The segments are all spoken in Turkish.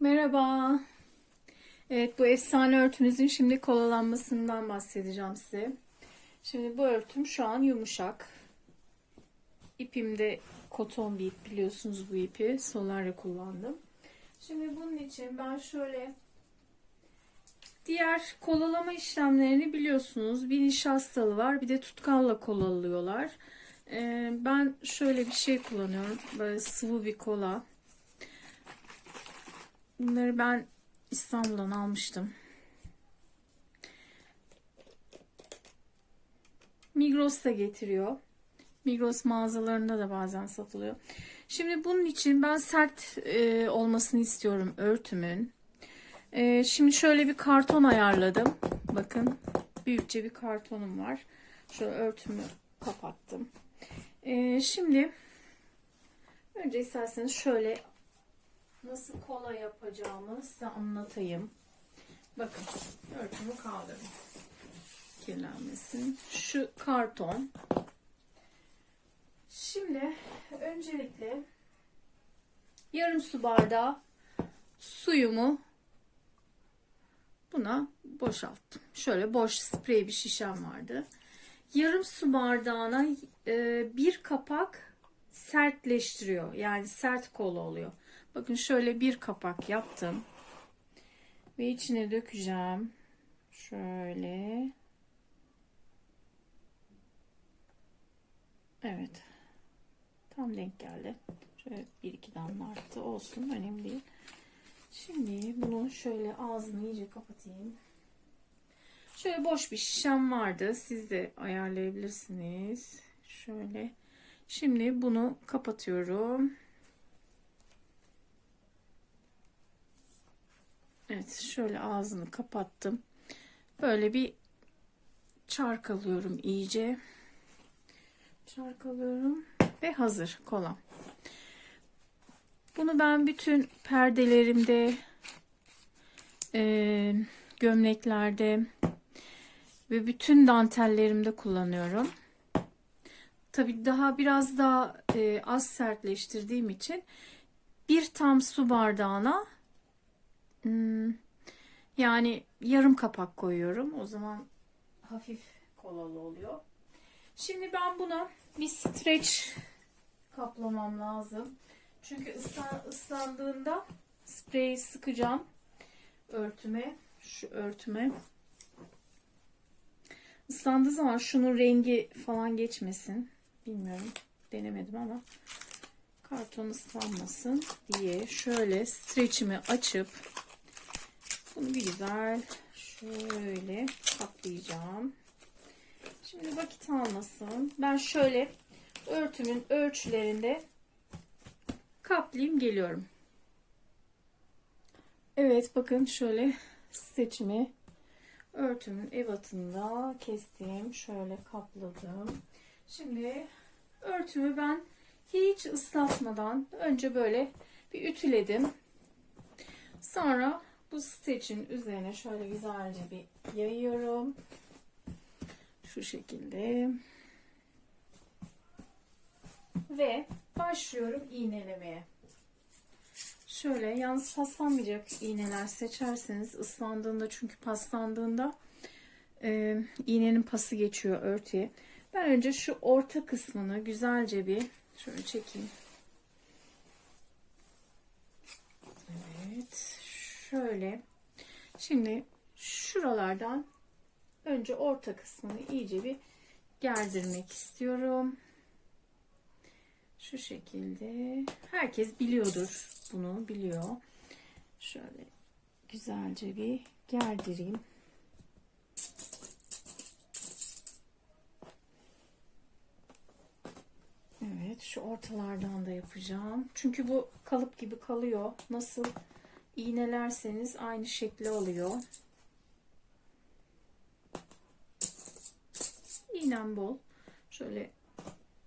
Merhaba. Evet bu efsane örtümüzün şimdi kolalanmasından bahsedeceğim size. Şimdi bu örtüm şu an yumuşak. İpim de koton bir ip biliyorsunuz bu ipi. Solarya kullandım. Şimdi bunun için ben şöyle diğer kolalama işlemlerini biliyorsunuz. Bir nişastalı var bir de tutkalla kolalıyorlar. Ee, ben şöyle bir şey kullanıyorum. Böyle sıvı bir kola. Bunları ben İstanbul'dan almıştım. Migros da getiriyor. Migros mağazalarında da bazen satılıyor. Şimdi bunun için ben sert e, olmasını istiyorum örtümün. E, şimdi şöyle bir karton ayarladım. Bakın büyükçe bir kartonum var. Şöyle örtümü kapattım. E, şimdi önce isterseniz şöyle nasıl kola yapacağımı size anlatayım. Bakın örtümü kaldırdım. Kirlenmesin. Şu karton. Şimdi öncelikle yarım su bardağı suyumu buna boşalttım. Şöyle boş sprey bir şişem vardı. Yarım su bardağına e, bir kapak sertleştiriyor. Yani sert kola oluyor. Bakın şöyle bir kapak yaptım. Ve içine dökeceğim. Şöyle. Evet. Tam denk geldi. Şöyle bir iki damla arttı. Olsun. Önemli değil. Şimdi bunu şöyle ağzını iyice kapatayım. Şöyle boş bir şişem vardı. Siz de ayarlayabilirsiniz. Şöyle. Şimdi bunu kapatıyorum. Evet şöyle ağzını kapattım. Böyle bir çarkalıyorum iyice. Çarkalıyorum ve hazır kolam. Bunu ben bütün perdelerimde, e, gömleklerde ve bütün dantellerimde kullanıyorum. Tabi daha biraz daha e, az sertleştirdiğim için bir tam su bardağına Hmm, yani yarım kapak koyuyorum. O zaman hafif kolalı oluyor. Şimdi ben buna bir streç kaplamam lazım. Çünkü ıslan, ıslandığında spreyi sıkacağım örtüme. Şu örtüme. Islandığı zaman şunun rengi falan geçmesin. Bilmiyorum. Denemedim ama karton ıslanmasın diye şöyle streçimi açıp bunu bir güzel şöyle kaplayacağım. Şimdi vakit almasın. Ben şöyle örtümün ölçülerinde kaplayayım geliyorum. Evet bakın şöyle seçimi örtümün ebatında kestim. Şöyle kapladım. Şimdi örtümü ben hiç ıslatmadan önce böyle bir ütüledim. Sonra bu streçin üzerine şöyle güzelce bir yayıyorum. Şu şekilde. Ve başlıyorum iğnelemeye. Şöyle yalnız paslanmayacak iğneler seçerseniz ıslandığında çünkü paslandığında e, iğnenin pası geçiyor örtüye. Ben önce şu orta kısmını güzelce bir şöyle çekeyim. Evet şöyle. Şimdi şuralardan önce orta kısmını iyice bir gerdirmek istiyorum. Şu şekilde. Herkes biliyordur bunu biliyor. Şöyle güzelce bir gerdireyim. Evet şu ortalardan da yapacağım. Çünkü bu kalıp gibi kalıyor. Nasıl iğnelerseniz aynı şekli alıyor. İğnem bol. Şöyle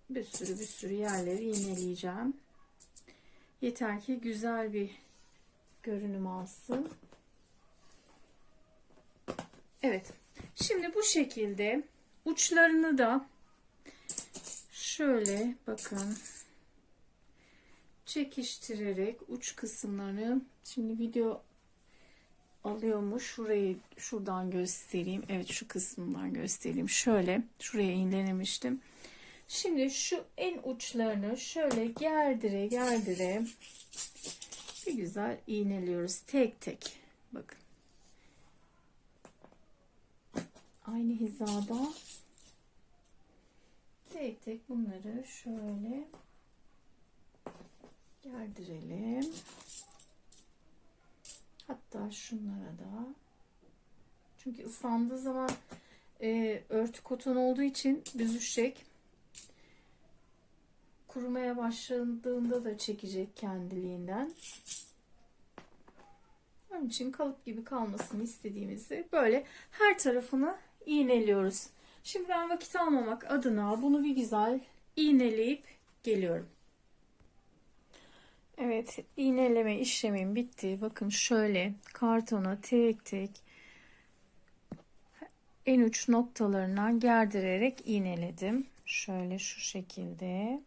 bir sürü bir sürü yerleri iğneleyeceğim. Yeter ki güzel bir görünüm alsın. Evet. Şimdi bu şekilde uçlarını da şöyle bakın çekiştirerek uç kısımlarını şimdi video alıyormuş. Şurayı şuradan göstereyim. Evet şu kısmından göstereyim. Şöyle şuraya iğnelemiştim. Şimdi şu en uçlarını şöyle gerdire gerdire bir güzel iğneliyoruz tek tek. Bakın. Aynı hizada tek tek bunları şöyle gerdirelim. Hatta şunlara da. Çünkü ıslandığı zaman e, örtü koton olduğu için büzüşecek. Kurumaya başladığında da çekecek kendiliğinden. Onun için kalıp gibi kalmasını istediğimizi böyle her tarafını iğneliyoruz. Şimdi ben vakit almamak adına bunu bir güzel iğneleyip geliyorum. Evet, iğneleme işlemim bitti. Bakın şöyle kartona tek tek en uç noktalarından gerdirerek iğneledim. Şöyle şu şekilde.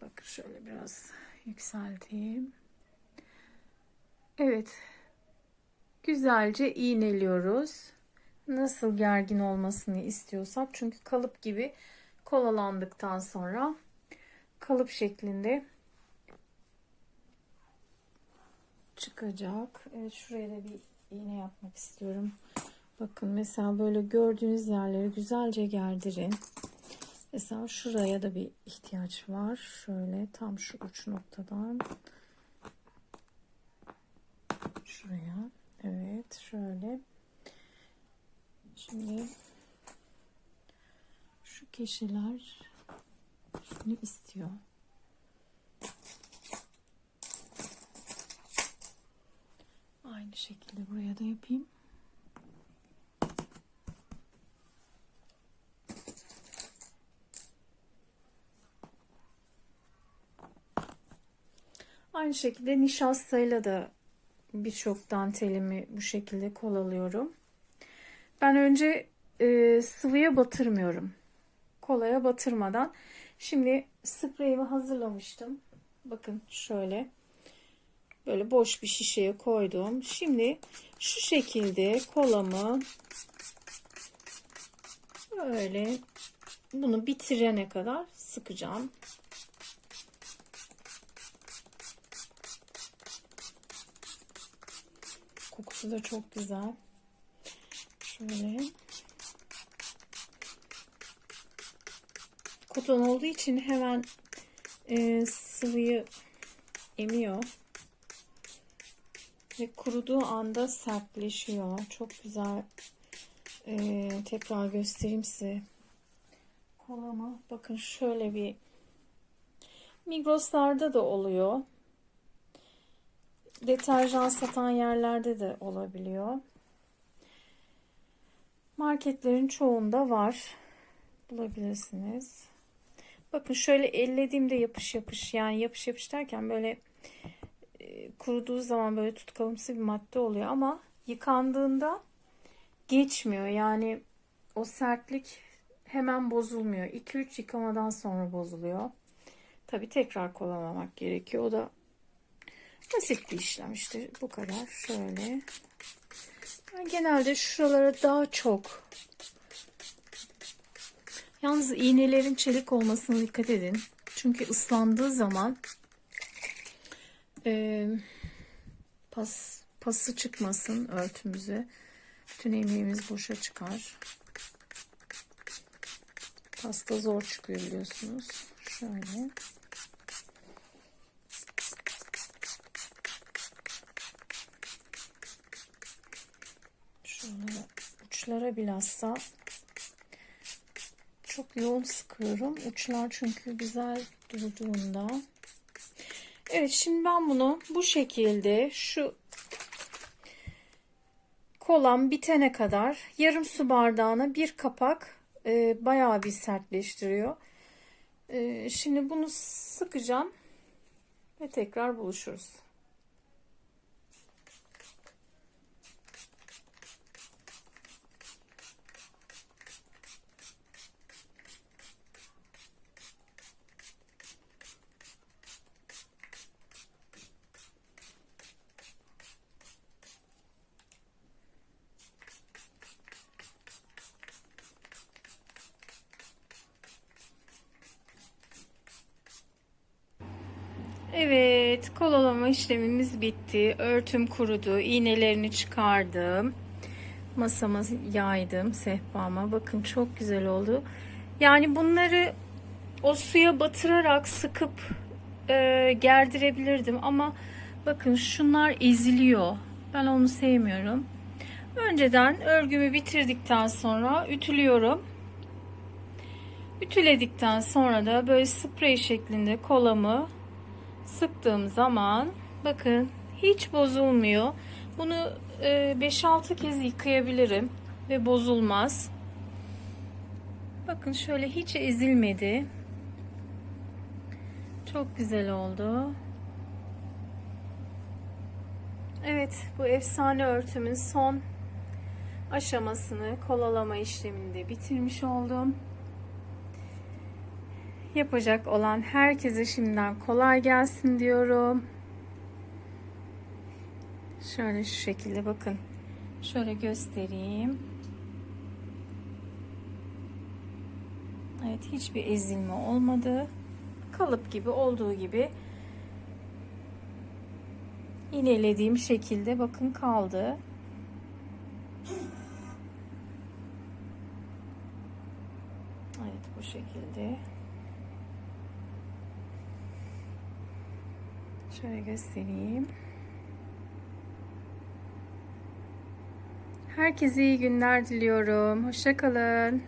Bakın şöyle biraz yükselteyim. Evet. Güzelce iğneliyoruz. Nasıl gergin olmasını istiyorsak. Çünkü kalıp gibi kolalandıktan sonra kalıp şeklinde çıkacak. Evet şuraya da bir iğne yapmak istiyorum. Bakın mesela böyle gördüğünüz yerleri güzelce gerdirin. Mesela şuraya da bir ihtiyaç var. Şöyle tam şu uç noktadan şuraya. Evet şöyle. Şimdi şu keşeler şunu istiyor. Aynı şekilde buraya da yapayım. Aynı şekilde nişastayla da birçok dantelimi bu şekilde kolalıyorum. Ben önce e, sıvıya batırmıyorum. Kolaya batırmadan. Şimdi spreyimi hazırlamıştım. Bakın şöyle. Böyle boş bir şişeye koydum. Şimdi şu şekilde kolamı böyle bunu bitirene kadar sıkacağım. Kokusu da çok güzel. Şöyle. Koton olduğu için hemen e, sıvıyı emiyor. Ve kuruduğu anda sertleşiyor. Çok güzel. E, tekrar göstereyim size. Kolama. Bakın şöyle bir Migros'larda da oluyor. Deterjan satan yerlerde de olabiliyor. Marketlerin çoğunda var. Bulabilirsiniz. Bakın şöyle ellediğimde yapış yapış yani yapış yapış derken böyle e, kuruduğu zaman böyle tutkalımsı bir madde oluyor ama yıkandığında geçmiyor. Yani o sertlik hemen bozulmuyor. 2-3 yıkamadan sonra bozuluyor. Tabi tekrar kolamamak gerekiyor. O da basit bir işlem işte bu kadar. Şöyle. Ben genelde şuralara daha çok Yalnız iğnelerin çelik olmasına dikkat edin. Çünkü ıslandığı zaman e, pas pası çıkmasın örtümüze. Bütün emeğimiz boşa çıkar. Pasta zor çıkıyor biliyorsunuz. Şöyle. Uçlara bilhassa çok yoğun sıkıyorum. Uçlar çünkü güzel durduğunda. Evet şimdi ben bunu bu şekilde şu kolam bitene kadar yarım su bardağına bir kapak e, bayağı bir sertleştiriyor. E, şimdi bunu sıkacağım ve tekrar buluşuruz. Evet, kolalama işlemimiz bitti. Örtüm kurudu. İğnelerini çıkardım. Masama yaydım sehpama. Bakın çok güzel oldu. Yani bunları o suya batırarak sıkıp e, gerdirebilirdim ama bakın şunlar eziliyor. Ben onu sevmiyorum. Önceden örgümü bitirdikten sonra ütülüyorum. Ütüledikten sonra da böyle sprey şeklinde kolamı sıktığım zaman bakın hiç bozulmuyor. Bunu e, 5-6 kez yıkayabilirim ve bozulmaz. Bakın şöyle hiç ezilmedi. Çok güzel oldu. Evet, bu efsane örtümün son aşamasını kolalama işleminde bitirmiş oldum. Yapacak olan herkese şimdiden kolay gelsin diyorum. Şöyle şu şekilde bakın. Şöyle göstereyim. Evet hiçbir ezilme olmadı. Kalıp gibi olduğu gibi iğnelediğim şekilde bakın kaldı. Evet bu şekilde. Şöyle göstereyim. Herkese iyi günler diliyorum. Hoşçakalın.